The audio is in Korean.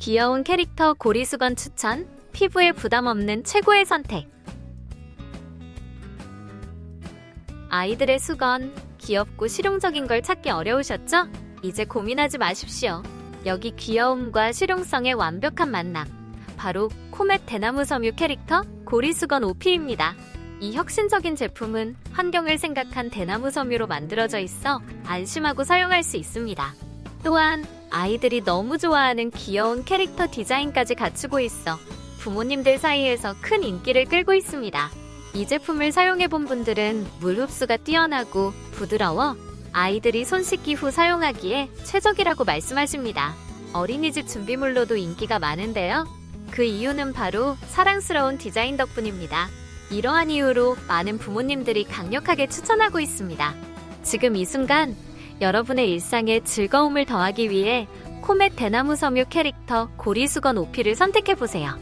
귀여운 캐릭터 고리수건 추천, 피부에 부담 없는 최고의 선택. 아이들의 수건, 귀엽고 실용적인 걸 찾기 어려우셨죠? 이제 고민하지 마십시오. 여기 귀여움과 실용성의 완벽한 만남. 바로 코멧 대나무 섬유 캐릭터 고리수건 OP입니다. 이 혁신적인 제품은 환경을 생각한 대나무 섬유로 만들어져 있어 안심하고 사용할 수 있습니다. 또한 아이들이 너무 좋아하는 귀여운 캐릭터 디자인까지 갖추고 있어 부모님들 사이에서 큰 인기를 끌고 있습니다. 이 제품을 사용해 본 분들은 물 흡수가 뛰어나고 부드러워 아이들이 손 씻기 후 사용하기에 최적이라고 말씀하십니다. 어린이집 준비물로도 인기가 많은데요. 그 이유는 바로 사랑스러운 디자인 덕분입니다. 이러한 이유로 많은 부모님들이 강력하게 추천하고 있습니다. 지금 이 순간 여러분의 일상에 즐거움을 더하기 위해 코멧 대나무 섬유 캐릭터 고리수건 오피를 선택해 보세요.